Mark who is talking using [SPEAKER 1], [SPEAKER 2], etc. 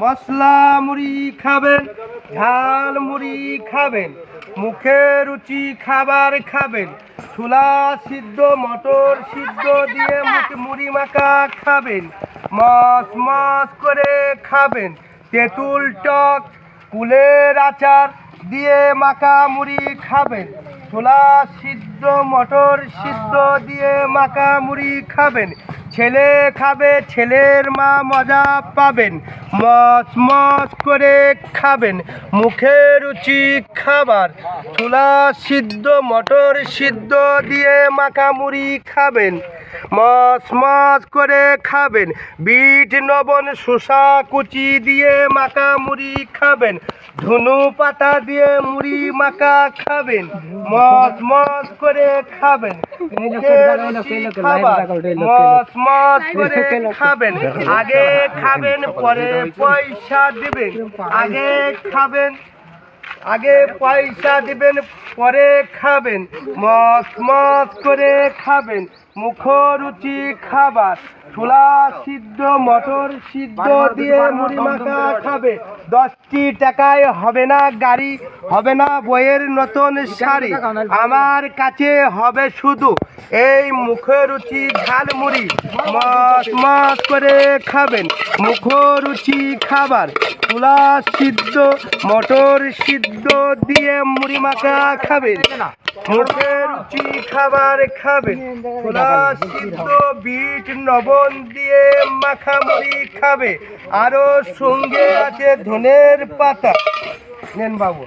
[SPEAKER 1] মশলা মুড়ি খাবেন, ঝাল মুড়ি খাবেন, মুখে রুচি খাবার খাবেন, ছোলা সিদ্ধ, মটর সিদ্ধ দিয়ে মুড়ি মাখা খাবেন মস মস করে খাবেন, তেঁতুল টক, কুলের আচার দিয়ে মাখা মুড়ি খাবেন, ছোলা সিদ্ধ, মটর সিদ্ধ দিয়ে মাখা মুড়ি খাবেন ছেলে খাবে, ছেলের মা মজা পাবেন। মস মস করে খাবেন। মুখে রুচি খাবার। ছোলা সিদ্ধ, মটর সিদ্ধ দিয়ে মাখামুড়ি খাবেন। মস মস করে খাবেন। বিট নবন শসা কুচি দিয়ে মাখা মুড়ি খাবেন। ধনু পাতা দিয়ে মুড়ি মাখা খাবেন। মস মস করে খাবেন। মস মস করে খাবেন। আগে খাবেন পরে পয়সা দিবেন। আগে খাবেন। আগে পয়সা দিবেন, পরে খাবেন। মস মস করে খাবেন। মুখরুচি খাবার। ছোলা সিদ্ধ, মটর সিদ্ধ দিয়ে মুড়ি মাখা খাবে। দশটি টাকায় হবে না গাড়ি, হবে না বইয়ের নতুন শাড়ি। আমার কাছে হবে শুধু এই মুখরুচি ঝাল মুড়ি। মস মস করে খাবেন। মুখরুচি খাবার। ছোলা সিদ্ধ মটর সিদ্ধ দিয়ে মুড়ি মাখা খাবেন। মুখে রুচি খাবার খাবেন। ছোলা সিদ্ধ বিট নবন দিয়ে মাখা মুড়ি খাবে। আরও সঙ্গে আছে ধনের পাতা। নেন বাবু।